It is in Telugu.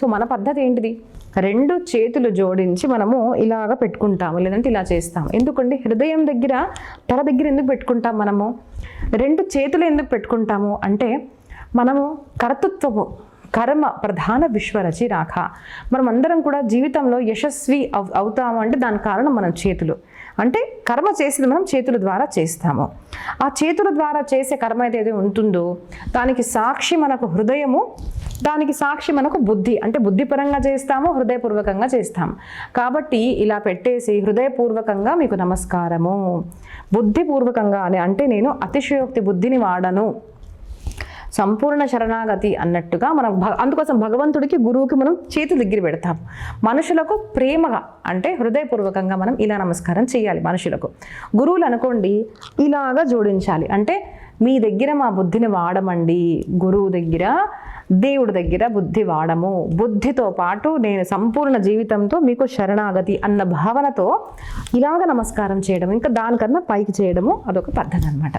సో మన పద్ధతి ఏంటిది? రెండు చేతులు జోడించి మనము ఇలాగ పెట్టుకుంటాము లేదంటే ఇలా చేస్తాము. ఎందుకంటే హృదయం దగ్గర తల దగ్గర ఎందుకు పెట్టుకుంటాం మనము? రెండు చేతులు ఎందుకు పెట్టుకుంటాము అంటే మనము కర్తృత్వము కర్మ ప్రధాన విశ్వరచి రాఖ. మనం అందరం కూడా జీవితంలో యశస్వి అవ్ అవుతాము అంటే దాని కారణం మనం చేతులు. అంటే కర్మ చేసేది మనం చేతుల ద్వారా చేస్తాము. ఆ చేతుల ద్వారా చేసే కర్మ ఏదైతే ఉంటుందో దానికి సాక్షి మనకు హృదయము దానికి సాక్షి మనకు బుద్ధి. అంటే బుద్ధిపరంగా చేస్తాము హృదయపూర్వకంగా చేస్తాం కాబట్టి ఇలా పెట్టేసి హృదయపూర్వకంగా మీకు నమస్కారము. బుద్ధిపూర్వకంగా అని అంటే నేను అతిశయోక్తి బుద్ధిని వాడను. సంపూర్ణ శరణాగతి అన్నట్టుగా మనం భ- అందుకోసం భగవంతుడికి గురువుకి మనం చేతి దగ్గర పెడతాం. మనుషులకు ప్రేమగా అంటే హృదయపూర్వకంగా మనం ఇలా నమస్కారం చేయాలి మనుషులకు. గురువులు అనుకోండి ఇలాగా జోడించాలి. అంటే మీ దగ్గర మా బుద్ధిని వాడమండి. గురువు దగ్గర దేవుడి దగ్గర బుద్ధి వాడము. బుద్ధితో పాటు నేను సంపూర్ణ జీవితంతో మీకు శరణాగతి అన్న భావనతో ఇలాగ నమస్కారం చేయడం ఇంకా దానికన్నా పైకి చేయడము అదొక పద్ధతి అనమాట